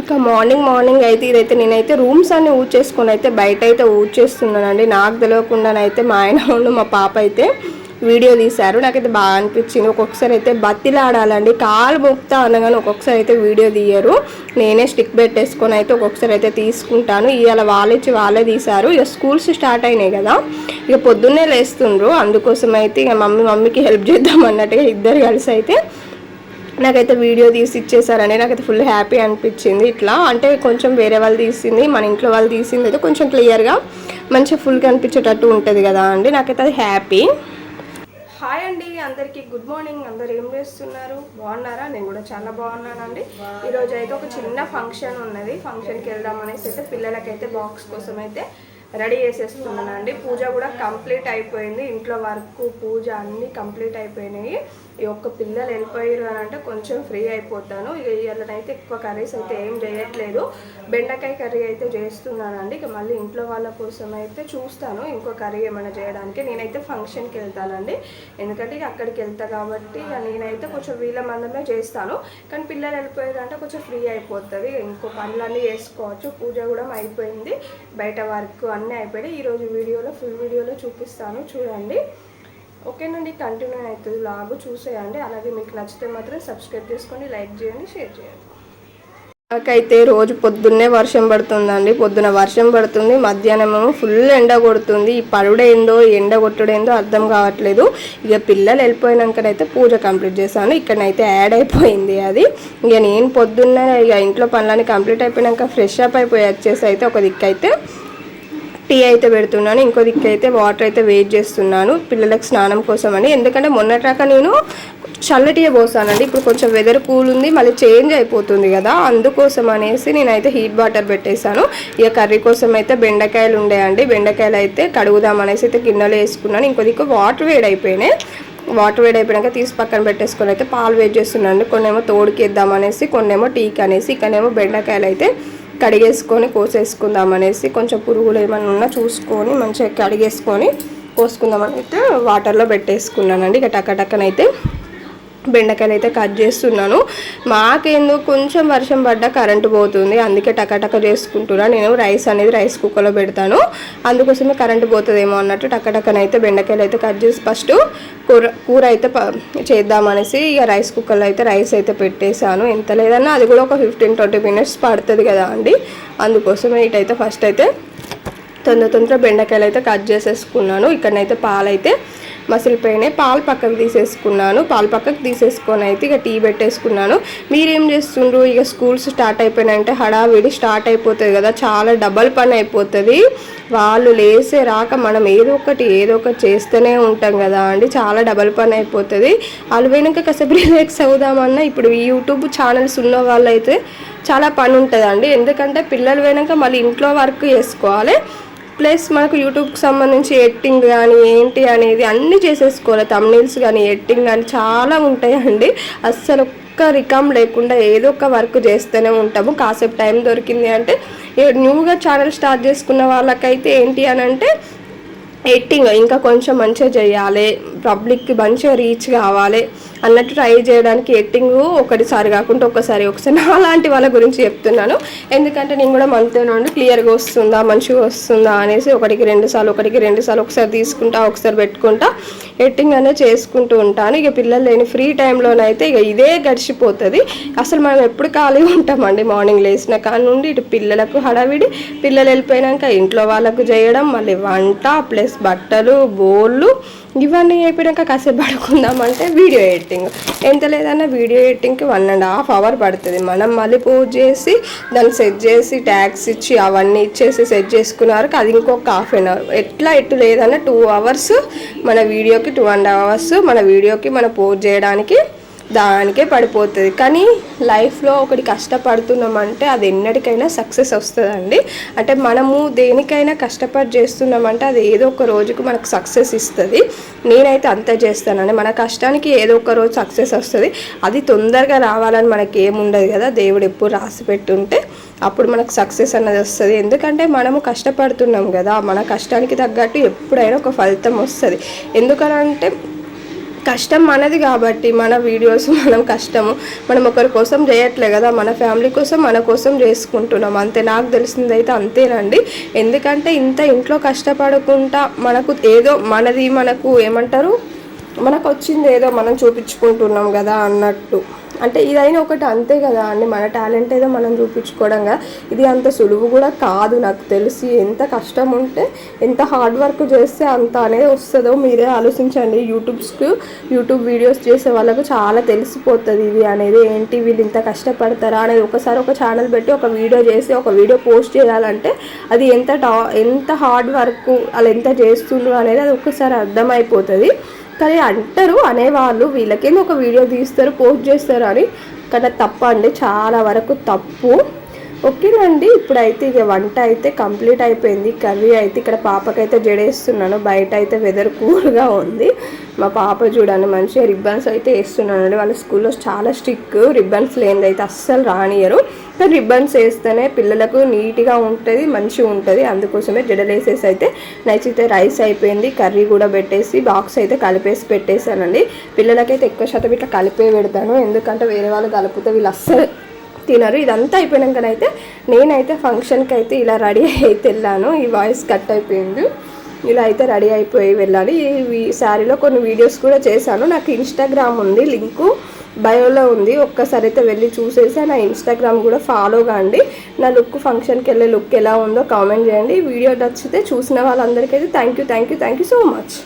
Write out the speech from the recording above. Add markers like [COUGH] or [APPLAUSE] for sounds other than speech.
ఇంకా morning morning అయితే ఇదైతే నేనైతే రూమ్స్ అన్ని ఊడ్చేసుకొని అయితే బయట అయితే ఊడ్చేస్తున్నానండి. నాకు తెలియకుండానైతే మా ఆయన వాళ్ళు మా పాప అయితే వీడియో తీశారు. నాకైతే బాగా అనిపించింది. ఒక్కొక్కసారి అయితే బతిలాడాలండి. కాలు మొక్తా అనగానే ఒక్కొక్కసారి అయితే వీడియో తీయరు. నేనే స్టిక్ పెట్టేసుకొని అయితే ఒక్కొక్కసారి అయితే తీసుకుంటాను. ఇవాళ వాళ్ళిచ్చి వాళ్ళే తీశారు. ఇక స్కూల్స్ స్టార్ట్ అయినాయి కదా. ఇక పొద్దున్నే లేస్తుండ్రు. అందుకోసం అయితే ఇక మమ్మీ మమ్మీకి హెల్ప్ చేద్దాం అన్నట్టుగా ఇద్దరు కలిసి అయితే నాకైతే వీడియో తీసి ఇచ్చేసారని నాకైతే ఫుల్ హ్యాపీ అనిపించింది. ఇట్లా అంటే కొంచెం వేరే వాళ్ళు తీసింది మన ఇంట్లో వాళ్ళు తీసింది అయితే కొంచెం క్లియర్గా మంచిగా ఫుల్గా అనిపించేటట్టు ఉంటుంది కదా అండి. నాకైతే అది హ్యాపీ హాయ్ అండి అందరికీ గుడ్ మార్నింగ్ అందరు ఏం చేస్తున్నారు? బాగున్నారా? నేను కూడా చాలా బాగున్నానండి. ఈరోజు అయితే ఒక చిన్న ఫంక్షన్ ఉన్నది. ఫంక్షన్కి వెళ్దాం అనేసి అయితే పిల్లలకైతే బాక్స్ కోసం అయితే రెడీ చేసేస్తున్నానండి. పూజ కూడా కంప్లీట్ అయిపోయింది. ఇంట్లో వర్క్ పూజ అన్నీ కంప్లీట్ అయిపోయినాయి. ఈ ఒక్క పిల్లలు వెళ్ళిపోయారు అని అంటే కొంచెం ఫ్రీ అయిపోతాను. ఇక ఇవాళనైతే ఎక్కువ కర్రీస్ అయితే ఏం చేయట్లేదు. బెండకాయ కర్రీ అయితే చేస్తున్నానండి. ఇక మళ్ళీ ఇంట్లో వాళ్ళ కోసం అయితే చూస్తాను. ఇంకో కర్రీ ఏమైనా చేయడానికి నేనైతే ఫంక్షన్కి వెళ్తానండి. ఎందుకంటే ఇక అక్కడికి వెళ్తా కాబట్టి నేనైతే కొంచెం వీళ్ళ మందమే చేస్తాను. కానీ పిల్లలు వెళ్ళిపోయారు అంటే కొంచెం ఫ్రీ అయిపోతుంది. ఇంకో పనులన్నీ చేసుకోవచ్చు. పూజ కూడా అయిపోయింది. బయట వర్క్ అన్నీ అయిపోయాయి ఈరోజు వీడియోలో ఫుల్ వీడియోలో చూపిస్తాను. చూడండి. ఓకేనండి కంటిన్యూ అవుతుంది లాగు చూసేయండి. అలాగే మీకు నచ్చితే మాత్రం సబ్స్క్రైబ్ చేసుకోండి లైక్ చేయండి షేర్ చేయండి. నాకైతే రోజు పొద్దున్నే వర్షం పడుతుందండి. పొద్దున వర్షం పడుతుంది మధ్యాహ్నం ఫుల్ ఎండ కొడుతుంది. ఈ పడుడేందో ఎండ కొట్టుడేందో అర్థం కావట్లేదు. ఇక పిల్లలు వెళ్ళిపోయినాకనైతే పూజ కంప్లీట్ చేశాను. ఇక్కడనైతే యాడ్ అయిపోయింది అది. ఇక నేను పొద్దున్న ఇక ఇంట్లో పనులన్నీ కంప్లీట్ అయిపోయినాక ఫ్రెష్ అప్ అయిపోయి వచ్చేసి అయితే ఒక దిక్కు అయితే టీ అయితే పెడుతున్నాను ఇంకో దిక్కు అయితే వాటర్ అయితే వెయిట్ చేస్తున్నాను పిల్లలకు స్నానం కోసం అని ఎందుకంటే మొన్నటాక నేను చల్లటియే పోసానండి ఇప్పుడు కొంచెం వెదర్ కూల్ ఉంది మళ్ళీ చేంజ్ అయిపోతుంది కదా అందుకోసం అనేసి నేనైతే హీట్ వాటర్ పెట్టేశాను. ఇక కర్రీ కోసం అయితే బెండకాయలు ఉండేయండి బెండకాయలు అయితే కడుగుదాం అనేసి అయితే గిన్నెలో వేసుకున్నాను. ఇంకో దిక్కు వాటర్ వేడి అయిపోయినాయి. వాటర్ వేడి అయిపోయాక తీసి పక్కన పెట్టేసుకొని అయితే పాలు వేడి చేస్తున్నాను. కొన్నేమో తోడుకి వేద్దాం అనేసి కొన్నేమో టీకి అనేసి ఇక్కడేమో బెండకాయలు అయితే కడిగేసుకొని కోసేసుకుందాం అనేసి కొంచెం పురుగులు ఏమైనా ఉన్నా చూసుకొని మంచిగా కడిగేసుకొని కోసుకుందామని అయితే వాటర్లో పెట్టేసుకున్నానండి. ఇక టక్క టక్కనైతే బెండకాయలు అయితే కట్ చేస్తున్నాను. మాకేందుకు? కొంచెం వర్షం పడ్డా కరెంటు పోతుంది. అందుకే టకటక చేసుకుంటున్నా. నేను రైస్ అనేది రైస్ కుక్కర్లో పెడతాను. అందుకోసమే కరెంటు పోతుందేమో అన్నట్టు టకటకనైతే బెండకాయలు అయితే కట్ చేసి ఫస్ట్ కూర కూర అయితే చేద్దామనేసి ఇక రైస్ కుక్కర్లో అయితే రైస్ అయితే పెట్టేశాను. ఎంత లేదన్నా అది కూడా ఒక ఫిఫ్టీన్ ట్వంటీ మినిట్స్ పడుతుంది కదా అండి. అందుకోసమే ఇటైతే ఫస్ట్ అయితే తొందర తొందర బెండకాయలు అయితే కట్ చేసేసుకున్నాను. ఇక్కడనైతే పాలైతే మసిలిపోయినాయి. పాలు పక్కకు తీసేసుకున్నాను. పాలు పక్కకు తీసేసుకొని అయితే ఇక టీ పెట్టేసుకున్నాను. మీరేం చేస్తుండ్రు? ఇక స్కూల్స్ స్టార్ట్ అయిపోయినాయంటే హడావిడి స్టార్ట్ అయిపోతుంది కదా. చాలా డబల్ పని అయిపోతుంది. వాళ్ళు లేసే రాక మనం ఏదో ఒకటి ఏదో ఒకటి చేస్తూనే ఉంటాం కదా అండి. చాలా డబల్ పని అయిపోతుంది. వాళ్ళు కాసేపు రిలాక్స్ అవుదామన్నా ఇప్పుడు యూట్యూబ్ ఛానల్స్ ఉన్న వాళ్ళు అయితే చాలా పని ఉంటుందండి. ఎందుకంటే పిల్లలు పోయినాక మళ్ళీ ఇంట్లో వర్క్ చేసుకోవాలి. ప్లస్ మనకు యూట్యూబ్కి సంబంధించి ఎడిటింగ్ కానీ ఏంటి అనేది అన్నీ చేసేసుకోవాలి. తమ్నీల్స్ కానీ ఎడిటింగ్ కానీ చాలా ఉంటాయండి. అస్సలు ఒక్క రికామ్ లేకుండా ఏదో ఒక వర్క్ చేస్తూనే ఉంటాము. కాసేపు టైం దొరికింది అంటే న్యూగా ఛానల్ స్టార్ట్ చేసుకున్న వాళ్ళకైతే ఏంటి అని అంటే ఎడిటింగ్ ఇంకా కొంచెం మంచిగా చేయాలి. పబ్లిక్కి మంచిగా రీచ్ కావాలి. అన్నట్టు ట్రై చేయడానికి ఎడిటింగ్ ఒకటిసారి కాకుండా ఒకసారి ఒకసారి. [LAUGHS] అలాంటి వాళ్ళ గురించి చెప్తున్నాను. ఎందుకంటే నేను కూడా మనతో నుండి క్లియర్గా వస్తుందా మంచిగా వస్తుందా అనేసి ఒకటికి రెండు సార్లు ఒకటికి రెండు సార్లు ఒకసారి తీసుకుంటా ఒకసారి పెట్టుకుంటా ఎట్టింగ్ అనేది చేసుకుంటూ ఉంటాను. ఇక పిల్లలు లేని ఫ్రీ టైంలోనైతే ఇక ఇదే గడిచిపోతుంది. అసలు మనం ఎప్పుడు ఖాళీ ఉంటామండి మార్నింగ్ లేచిన కాడ నుండి ఇటు పిల్లలకు హడావిడి పిల్లలు వెళ్ళిపోయినాక ఇంట్లో వాళ్ళకు చేయడం మళ్ళీ వంట ప్లస్ బట్టలు బోళ్ళు ఇవన్నీ అయిపోయాక కాసేపు పడుకుందామంటే వీడియో ఎడిటింగ్ ఎంత లేదన్నా వీడియో ఎడిటింగ్కి వన్ అండ్ హాఫ్ అవర్ పడుతుంది. మనం మళ్ళీ పోజ్ చేసి దాన్ని సెట్ చేసి ట్యాక్స్ ఇచ్చి అవన్నీ ఇచ్చేసి సెట్ చేసుకున్నారు అది ఇంకొక హాఫ్ అన్ అవర్ ఎట్లా ఎటు లేదన్నా టూ అవర్స్ మన వీడియోకి టూ అండ్ అవర్స్ మన వీడియోకి మన పోజ్ చేయడానికి దానికే పడిపోతుంది. కానీ లైఫ్లో ఒకటి కష్టపడుతున్నామంటే అది ఎన్నటికైనా సక్సెస్ వస్తుందండి. అంటే మనము దేనికైనా కష్టపడి చేస్తున్నామంటే అది ఏదో ఒక రోజుకు మనకు సక్సెస్ ఇస్తుంది. నేనైతే అంతే చేస్తానండి. మన కష్టానికి ఏదో ఒక రోజు సక్సెస్ వస్తుంది. అది తొందరగా రావాలని మనకి ఏముండదు కదా. దేవుడు ఎప్పుడు రాసి పెట్టుంటే అప్పుడు మనకు సక్సెస్ అన్నది వస్తుంది. ఎందుకంటే మనము కష్టపడుతున్నాం కదా. మన కష్టానికి తగ్గట్టు ఎప్పుడైనా ఒక ఫలితం వస్తుంది. ఎందుకనంటే కష్టం మనది కాబట్టి మన వీడియోస్ [LAUGHS] మనం కష్టము. మనం ఒకరి కోసం చేయట్లే కదా మన ఫ్యామిలీ కోసం మన కోసం చేసుకుంటున్నాం. అంతే నాకు తెలిసింది అయితే అంతేనండి. ఎందుకంటే ఇంత ఇంట్లో కష్టపడకుండా మనకు ఏదో మనది మనకు ఏమంటారు? మనకు వచ్చింది ఏదో మనం చూపించుకుంటున్నాం కదా అన్నట్టు. అంటే ఇదైనా ఒకటి అంతే కదా అండి. మన టాలెంట్ ఏదో మనం చూపించుకోవడం కదా ఇది అంత సులువు కూడా కాదు నాకు తెలిసి. ఎంత కష్టం ఉంటే ఎంత హార్డ్ వర్క్ చేస్తే అంత అనేది వస్తుందో మీరే ఆలోచించండి. యూట్యూబ్స్కి యూట్యూబ్ వీడియోస్ చేసే వాళ్ళకు చాలా తెలిసిపోతుంది ఇది అనేది. ఏంటి వీళ్ళు ఇంత కష్టపడతారా అనేది ఒకసారి ఒక ఛానల్ పెట్టి ఒక వీడియో చేసి ఒక వీడియో పోస్ట్ చేయాలంటే అది ఎంత టా ఎంత హార్డ్ వర్క్ వాళ్ళు ఎంత చేస్తుండ్రు అనేది అది ఒకసారి అర్థమైపోతుంది. కానీ అంటారు అనేవాళ్ళు వీళ్ళకేంది ఒక వీడియో తీస్తారు పోస్ట్ చేస్తారు అని. కానీ తప్ప అండి చాలా వరకు తప్పు. ఓకేనండి ఇప్పుడైతే ఇక వంట అయితే కంప్లీట్ అయిపోయింది. కర్రీ అయితే ఇక్కడ పాపకైతే జడేస్తున్నాను. బయట అయితే వెదర్ కూల్గా ఉంది. మా పాప చూడండి మంచిగా రిబ్బన్స్ అయితే వేస్తున్నానండి. వాళ్ళ స్కూల్లో చాలా స్టిక్ రిబ్బన్స్ లేనిది అయితే అస్సలు రానియరు. కానీ రిబ్బన్స్ వేస్తేనే పిల్లలకు నీట్గా ఉంటుంది మంచిగా ఉంటుంది. అందుకోసమే జడలేసేసి అయితే నచ్చితే రైస్ అయిపోయింది. కర్రీ కూడా పెట్టేసి బాక్స్ అయితే కలిపేసి పెట్టేశానండి. పిల్లలకైతే ఎక్కువ శాతం ఇట్లా కలిపే పెడతాను. ఎందుకంటే వేరే వాళ్ళు కలిపితే వీళ్ళు అస్సలు తినరు. ఇదంతా అయిపోయినాకనైతే నేనైతే ఫంక్షన్కి అయితే ఇలా రెడీ అయితే వెళ్ళాను. ఈ వాయిస్ కట్ అయిపోయింది. ఇలా అయితే రెడీ అయిపోయి వెళ్ళాలి. ఈ శారీలో కొన్ని వీడియోస్ కూడా చేశాను. నాకు ఇన్స్టాగ్రామ్ ఉంది. లింకు బయోలో ఉంది. ఒక్కసారి అయితే వెళ్ళి చూసేసి నా ఇన్స్టాగ్రామ్ కూడా ఫాలో కాండి. నా లుక్ ఫంక్షన్కి వెళ్ళే లుక్ ఎలా ఉందో కామెంట్ చేయండి. వీడియో నచ్చితే చూసిన వాళ్ళందరికీ అయితే thank you thank you thank you so much.